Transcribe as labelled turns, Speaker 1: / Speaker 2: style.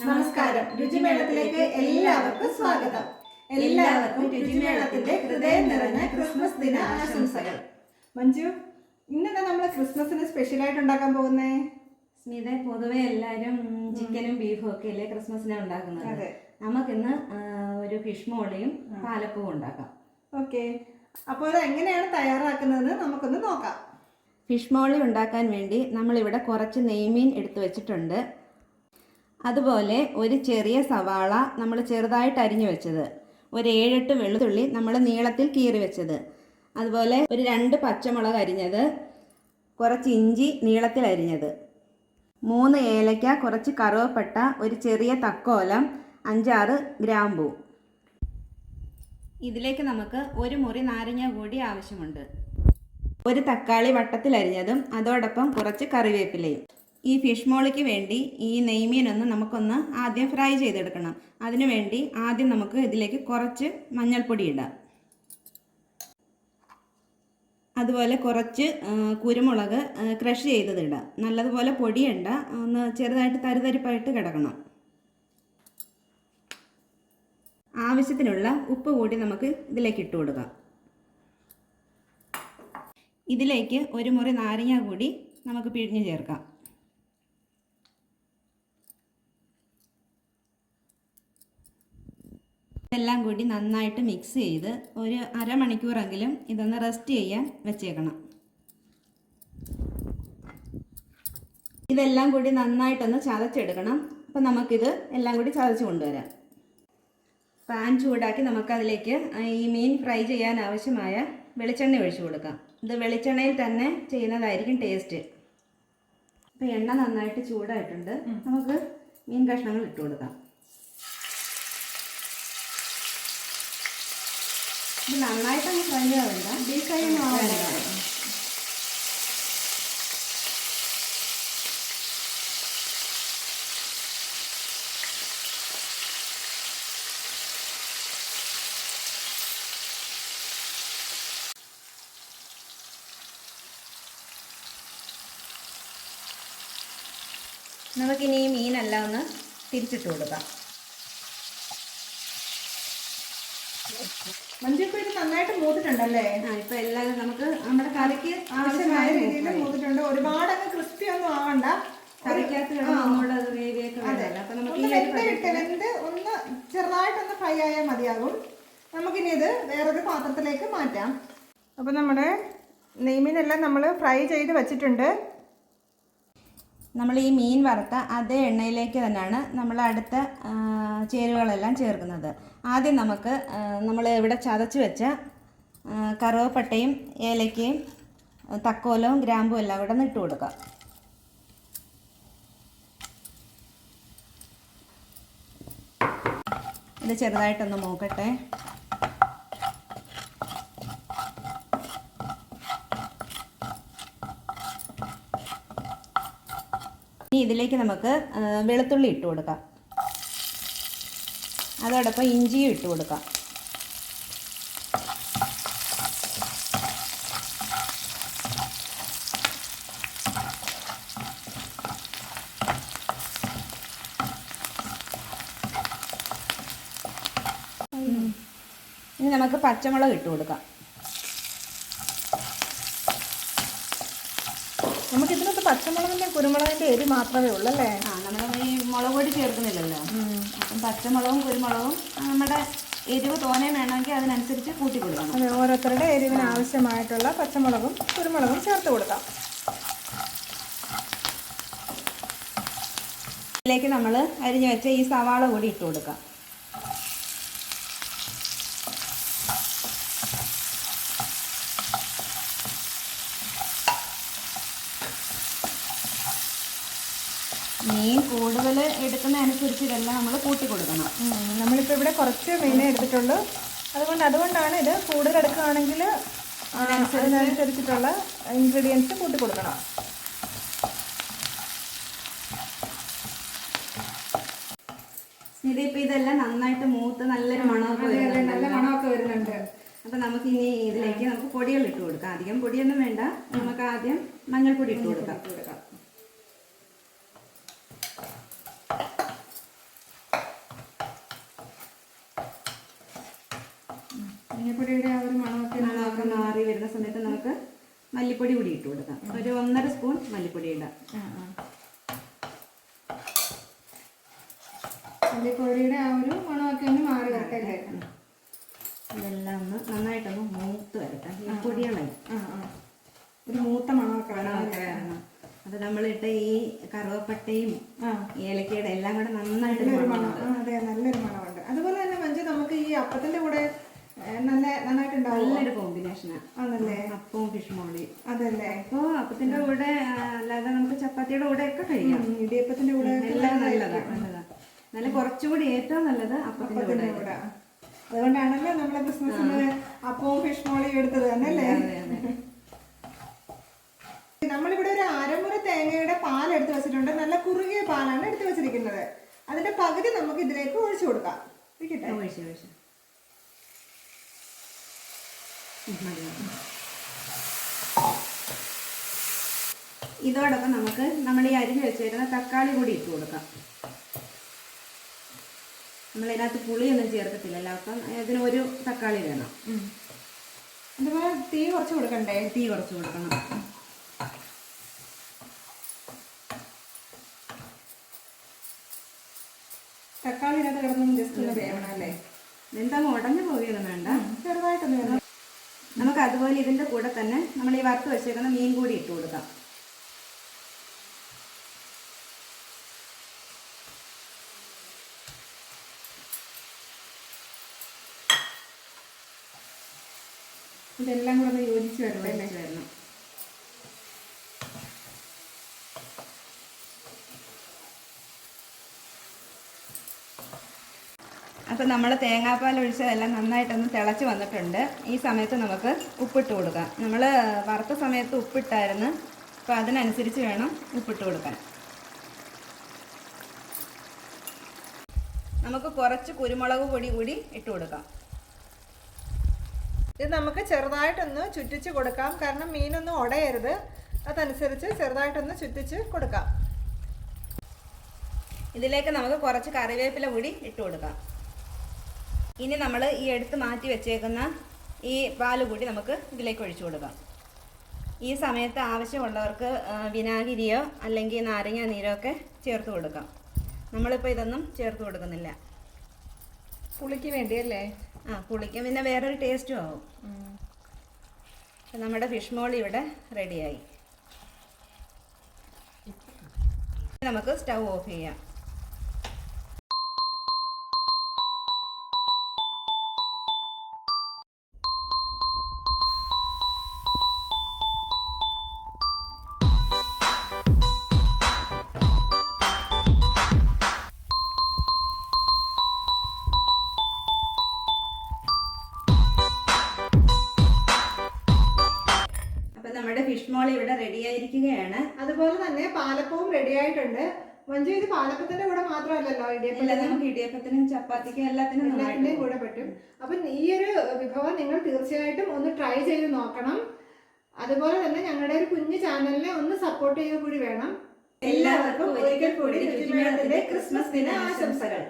Speaker 1: നമസ്കാരം. രുചിമേളത്തിലേക്ക് എല്ലാവർക്കും സ്വാഗതം. എല്ലാവർക്കും രുചിമേളത്തിന്റെ ഹൃദയം നിറഞ്ഞ ക്രിസ്മസ് ദിന ആശംസകൾ. മഞ്ജു ഇന്നെന്താ നമ്മൾ ക്രിസ്മസിന് സ്പെഷ്യൽ ആയിട്ട് ഉണ്ടാക്കാൻ പോകുന്നേ?
Speaker 2: സ്മിത പൊതുവെ എല്ലാവരും ചിക്കനും ബീഫും ഒക്കെ അല്ലേ ക്രിസ്മസിനെ ഉണ്ടാക്കുന്നത്. നമുക്കിന്ന് ഒരു ഫിഷ് മോളിയും പാലപ്പവും ഉണ്ടാക്കാം.
Speaker 1: ഓക്കെ. അപ്പോൾ അത് എങ്ങനെയാണ് തയ്യാറാക്കുന്നതെന്ന് നമുക്കൊന്ന് നോക്കാം.
Speaker 2: ഫിഷ് മോളി ഉണ്ടാക്കാൻ വേണ്ടി നമ്മളിവിടെ കുറച്ച് നെയ്മീൻ എടുത്തു വെച്ചിട്ടുണ്ട്. അതുപോലെ ഒരു ചെറിയ സവാള നമ്മൾ ചെറുതായിട്ട് അരിഞ്ഞു വെച്ചത്. ഒരു ഏഴെട്ട് വെളുത്തുള്ളി നമ്മൾ നീളത്തിൽ കീറി വെച്ചത്. അതുപോലെ ഒരു രണ്ട് പച്ചമുളക് അരിഞ്ഞത്. കുറച്ച് ഇഞ്ചി നീളത്തിൽ അരിഞ്ഞത്. മൂന്ന് ഏലക്ക കുറച്ച് കറുവപ്പട്ട ഒരു ചെറിയ തക്കോലം അഞ്ചാറ് ഗ്രാമ്പൂ. ഇതിലേക്ക് നമുക്ക് ഒരു മുറി നാരങ്ങ കൂടി ആവശ്യമുണ്ട്. ഒരു തക്കാളി വട്ടത്തിൽ അരിഞ്ഞതും അതോടൊപ്പം കുറച്ച് കറിവേപ്പിലയും. ഈ ഫിഷ് മോളിക്ക് വേണ്ടി ഈ നെയ്മീനൊന്ന് നമുക്കൊന്ന് ആദ്യം ഫ്രൈ ചെയ്തെടുക്കണം. അതിനു വേണ്ടി ആദ്യം നമുക്ക് ഇതിലേക്ക് കുറച്ച് മഞ്ഞൾപ്പൊടി ഇടാം. അതുപോലെ കുറച്ച് കുരുമുളക് ക്രഷ് ചെയ്തത് ഇടാം. നല്ലതുപോലെ പൊടിയണ്ട ഒന്ന് ചെറുതായിട്ട് തരിതരിപ്പായിട്ട് കിടക്കണം. ആവശ്യത്തിനുള്ള ഉപ്പ് കൂടി നമുക്ക് ഇതിലേക്ക് ഇട്ട് കൊടുക്കാം. ഇതിലേക്ക് ഒരു മുറി നാരങ്ങ കൂടി നമുക്ക് പിഴിഞ്ഞ് ചേർക്കാം. ഇതെല്ലാം കൂടി നന്നായിട്ട് മിക്സ് ചെയ്ത് ഒരു അരമണിക്കൂറെങ്കിലും ഇതൊന്ന് റെസ്റ്റ് ചെയ്യാൻ വെച്ചേക്കണം. ഇതെല്ലാം കൂടി നന്നായിട്ടൊന്ന് ചതച്ചെടുക്കണം. അപ്പം നമുക്കിത് എല്ലാം കൂടി ചതച്ച് കൊണ്ടുവരാം. പാൻ ചൂടാക്കി നമുക്കതിലേക്ക് ഈ മീൻ ഫ്രൈ ചെയ്യാൻ ആവശ്യമായ വെളിച്ചെണ്ണ ഒഴിച്ചു കൊടുക്കാം. ഇത് വെളിച്ചെണ്ണയിൽ തന്നെ ചെയ്യുന്നതായിരിക്കും ടേസ്റ്റ് അപ്പം എണ്ണ നന്നായിട്ട് ചൂടായിട്ടുണ്ട്. നമുക്ക് മീൻ കഷ്ണങ്ങൾ ഇട്ട് കൊടുക്കാം. ഇത് നന്നായിട്ടൊന്ന് ഫ്രൈ ആവണ്ട.
Speaker 1: ഡീപ് ഫ്രൈ ഒന്നും ആവണ്ട.
Speaker 2: നമുക്കിനി ഈ മീനെല്ലാം ഒന്ന് തിരിച്ചിട്ട് കൊടുക്കാം.
Speaker 1: മഞ്ജു ഇപ്പോൾ ഇത് നന്നായിട്ട് മൂത്തിട്ടുണ്ടല്ലേ?
Speaker 2: ആ ഇപ്പം എല്ലാം നമുക്ക് നമ്മുടെ കറിക്ക്
Speaker 1: ആവശ്യമായ രീതിയിൽ മൂത്തിട്ടുണ്ട്. ഒരുപാട് അങ്ങ് ക്രിസ്പി ഒന്നും ആവണ്ട.
Speaker 2: കറിക്കകത്ത് അത്. ഗ്രേവിയൊക്കെ വേണമല്ലോ. അപ്പം നമുക്ക് ഈ
Speaker 1: ഒന്ന്
Speaker 2: ഒരു
Speaker 1: ഇട്ട് വെന്ത് ഒന്ന് ചെറുതായിട്ടൊന്ന് ഫ്രൈ ആയാൽ മതിയാകും. നമുക്കിനി ഇത് വേറൊരു പാത്രത്തിലേക്ക് മാറ്റാം. അപ്പോൾ നമ്മുടെ നെയ്മീനെല്ലാം നമ്മൾ ഫ്രൈ ചെയ്ത് വെച്ചിട്ടുണ്ട്.
Speaker 2: നമ്മൾ ഈ മീൻ വറുത്ത അതേ എണ്ണയിലേക്ക് തന്നെയാണ് നമ്മൾ അടുത്ത ചേരുവകളെല്ലാം ചേർക്കുന്നത്. ആദ്യം നമുക്ക് നമ്മൾ ഇവിടെ ചതച്ച് വെച്ച കറുവപ്പട്ടയും ഏലക്കയും തക്കോലവും ഗ്രാമ്പും എല്ലാം കൂടെ ഇട്ട് കൊടുക്കാം. ഇത് ചെറുതായിട്ടൊന്ന് മൂക്കട്ടെ. ഇനി ഇതിലേക്ക് നമുക്ക് വെളുത്തുള്ളി ഇട്ട് കൊടുക്കാം. അതോടൊപ്പം ഇഞ്ചിയും ഇട്ട് കൊടുക്കാം. ഇനി നമുക്ക് പച്ചമുളക് ഇട്ട് കൊടുക്കാം.
Speaker 1: നമുക്ക് ഇതിനകത്ത് പച്ചമുളകിന്റെ കുരുമുളകിന്റെ എരി മാത്രമേ ഉള്ളൂ അല്ലേ?
Speaker 2: ആ നമ്മൾ ഈ മുളക് പൊടി ചേർക്കുന്നില്ലല്ലോ. അപ്പം പച്ചമുളകും കുരുമുളകും നമ്മുടെ എരിവ് തോനെ വേണമെങ്കിൽ അതിനനുസരിച്ച് കൂട്ടി കൊടുക്കണം.
Speaker 1: അതെ ഓരോരുത്തരുടെ എരിവിന് ആവശ്യമായിട്ടുള്ള പച്ചമുളകും കുരുമുളകും ചേർത്ത് കൊടുക്കാം.
Speaker 2: ഇതിലേക്ക് നമ്മൾ അരിഞ്ഞു വെച്ച ഈ സവാള കൂടി ഇട്ട് കൊടുക്കാം. മീൻ കൂടുതൽ എടുക്കുന്ന അനുസരിച്ച് ഇതെല്ലാം നമ്മൾ കൂട്ടി കൊടുക്കണം.
Speaker 1: നമ്മളിപ്പോൾ ഇവിടെ കുറച്ച് മീനേ എടുത്തിട്ടുള്ളൂ. അതുകൊണ്ട് അതുകൊണ്ടാണ് ഇത് കൂടുതൽ എടുക്കുകയാണെങ്കിൽ അതിനനുസരിച്ചിട്ടുള്ള ഇൻഗ്രീഡിയൻസ് കൂട്ടി കൊടുക്കണം.
Speaker 2: ഇതിപ്പോൾ ഇതെല്ലാം നന്നായിട്ട് മൂത്ത് നല്ലൊരു മണമൊക്കെ
Speaker 1: നല്ല മണമൊക്കെ വരുന്നുണ്ട്.
Speaker 2: അപ്പം നമുക്ക് ഇനി ഇതിലേക്ക് നമുക്ക് പൊടികൾ ഇട്ട് കൊടുക്കാം. അധികം പൊടിയൊന്നും വേണ്ട. നമുക്ക് ആദ്യം മഞ്ഞൾപ്പൊടി ഇട്ട് കൊടുക്കാം. കൊടുക്കാം.
Speaker 1: മഞ്ഞപ്പൊടിയുടെ ആ ഒരു മണമൊക്കെ
Speaker 2: മണമൊക്കെ മാറി വരുന്ന സമയത്ത് നമുക്ക് മല്ലിപ്പൊടി കൂടി ഇട്ട് കൊടുക്കാം. ഒരു ഒന്നര സ്പൂൺ മല്ലിപ്പൊടി ഇടാം.
Speaker 1: മല്ലിപ്പൊടിയുടെ ആ ഒരു മണമൊക്കെ ഒന്ന് മാറി വരട്ടല്ലേ
Speaker 2: ഇതെല്ലാം ഒന്ന് നന്നായിട്ടൊന്ന് മൂത്ത് വരട്ടെ. ഈ പൊടികളെ.
Speaker 1: ഒരു മൂത്ത മണമൊക്കെ വേണം
Speaker 2: അത് നമ്മളിട്ട ഈ കറുവപ്പട്ടയും ഏലക്കയുടെ എല്ലാം കൂടെ നന്നായിട്ട്
Speaker 1: അതെ നല്ലൊരു മണമുണ്ട്. അതുപോലെ തന്നെ മഞ്ജു നമുക്ക് ഈ അപ്പത്തിന്റെ കൂടെ നല്ല നന്നായിട്ടുണ്ടാവും.
Speaker 2: നല്ലൊരു കോമ്പിനേഷനാണ്
Speaker 1: ആണല്ലേ?
Speaker 2: അപ്പവും ഫിഷ് മോളി
Speaker 1: അതല്ലേ?
Speaker 2: അപ്പോ അപ്പത്തിന്റെ കൂടെ അല്ലാതെ നമുക്ക് ചപ്പാത്തിയുടെ കൂടെ ഒക്കെ കഴിക്കാം.
Speaker 1: ഉം, ഇടിയപ്പത്തിന്റെ കൂടെ
Speaker 2: എല്ലാം നല്ലതാണ് നല്ലതാണ് നല്ല കുറച്ചുകൂടി ഏറ്റവും നല്ലത് അപ്പത്തിന്റെ കൂടെ
Speaker 1: അതുകൊണ്ടാണല്ലോ നമ്മളെ ക്രിസ്മസിന് അപ്പവും ഫിഷ് മോളിയും എടുത്തത് തന്നെ അല്ലേ നമ്മളിവിടെ ഒരു അരമുറ തേങ്ങയുടെ പാൽ എടുത്ത് വെച്ചിട്ടുണ്ട്. നല്ല കുറുകിയ പാലാണ് എടുത്ത് വെച്ചിരിക്കുന്നത്. അതിന്റെ പകുതി നമുക്ക് ഇതിലേക്ക് ഒഴിച്ചു കൊടുക്കാം.
Speaker 2: ഒഴിച്ച് ഒഴിച്ച്. ഇതോടൊപ്പം നമുക്ക് നമ്മൾ ഈ അരിഞ്ഞ് വെച്ചിരുന്ന തക്കാളി കൂടി ഇട്ട് കൊടുക്കാം. നമ്മൾ ഇതിനകത്ത് പുളിയൊന്നും ചേർക്കത്തില്ലല്ലോ അപ്പം ഇതിന് ഒരു തക്കാളി വേണം.
Speaker 1: അതുപോലെ തീ കുറച്ച് കൊടുക്കണ്ടേ?
Speaker 2: തീ കുറച്ച് കൊടുക്കണം
Speaker 1: തക്കാളി ഇതിനകത്ത് കിടന്നൊന്ന് ജസ്റ്റ് ഒന്ന് വേവണം അല്ലേ
Speaker 2: എന്താ ഉടഞ്ഞു പോവുകയൊന്നും വേണ്ട.
Speaker 1: ചെറുതായിട്ടൊന്ന് വേണം
Speaker 2: നമുക്ക് അതുപോലെ ഇതിന്റെ കൂടെ തന്നെ നമ്മൾ ഈ വറുത്ത് വെച്ചേക്കുന്ന മീൻ കൂടി ഇട്ട് കൊടുക്കാം.
Speaker 1: ഇതെല്ലാം കൂടെ ഒന്ന് യോജിച്ച് വരട്ടെ അല്ലേ?
Speaker 2: അപ്പോൾ നമ്മൾ തേങ്ങാപ്പാൽ ഒഴിച്ചതെല്ലാം നന്നായിട്ടൊന്ന് തിളച്ച് വന്നിട്ടുണ്ട്. ഈ സമയത്ത് നമുക്ക് ഉപ്പിട്ട് കൊടുക്കാം. നമ്മൾ വറുത്ത സമയത്ത് ഉപ്പിട്ടായിരുന്നു. അപ്പോൾ അതിനനുസരിച്ച് വേണം ഉപ്പിട്ട് കൊടുക്കാൻ. നമുക്ക് കുറച്ച് കുരുമുളക് പൊടി കൂടി ഇട്ട് കൊടുക്കാം.
Speaker 1: ഇത് നമുക്ക് ചെറുതായിട്ടൊന്ന് ചുറ്റിച്ച് കൊടുക്കാം. കാരണം മീനൊന്നും ഉടയരുത് അതനുസരിച്ച് ചെറുതായിട്ടൊന്ന് ചുറ്റിച്ച് കൊടുക്കാം.
Speaker 2: ഇതിലേക്ക് നമുക്ക് കുറച്ച് കറിവേപ്പില കൂടി ഇട്ട് കൊടുക്കാം. ഇനി നമ്മൾ ഈ എടുത്ത് മാറ്റി വെച്ചേക്കുന്ന ഈ പാൽ കൂടി നമുക്ക് ഇതിലേക്ക് ഒഴിച്ചു കൊടുക്കാം. ഈ സമയത്ത് ആവശ്യമുള്ളവർക്ക് വിനാഗിരിയോ അല്ലെങ്കിൽ നാരങ്ങ നീരോ ഒക്കെ ചേർത്ത് കൊടുക്കാം. നമ്മളിപ്പോൾ ഇതൊന്നും ചേർത്ത് കൊടുക്കുന്നില്ല.
Speaker 1: പുളിക്ക് വേണ്ടി അല്ലേ
Speaker 2: ആ പുളിക്കും പിന്നെ വേറൊരു ടേസ്റ്റും ആവും. നമ്മുടെ ഫിഷ് മോളി ഇവിടെ റെഡിയായി. നമുക്ക് സ്റ്റൗ ഓഫ് ചെയ്യാം. അപ്പം ഇവിടെ ഫിഷ് ആയിരിക്കുകയാണ്
Speaker 1: അതുപോലെ തന്നെ പാലപ്പവും റെഡി ആയിട്ടുണ്ട് മഞ്ജു ഇത് പാലപ്പത്തിന്റെ കൂടെ മാത്രമല്ലല്ലോ ഇടിയപ്പത്തിനും?
Speaker 2: നമുക്ക് ഇടിയപ്പത്തിനും ചപ്പാത്തിക്കും എല്ലാത്തിനും
Speaker 1: എല്ലാത്തിന്റെയും കൂടെ പറ്റും. അപ്പം ഈ ഒരു വിഭവം നിങ്ങൾ തീർച്ചയായിട്ടും ഒന്ന് ട്രൈ ചെയ്ത് നോക്കണം. അതുപോലെ തന്നെ ഞങ്ങളുടെ ഒരു കുഞ്ഞു ചാനലിനെ ഒന്ന് സപ്പോർട്ട് ചെയ്യുക കൂടി വേണം.
Speaker 2: എല്ലാവർക്കും ഒരിക്കൽ കൂടി ക്രിസ്മസ് ദിന ആശംസകൾ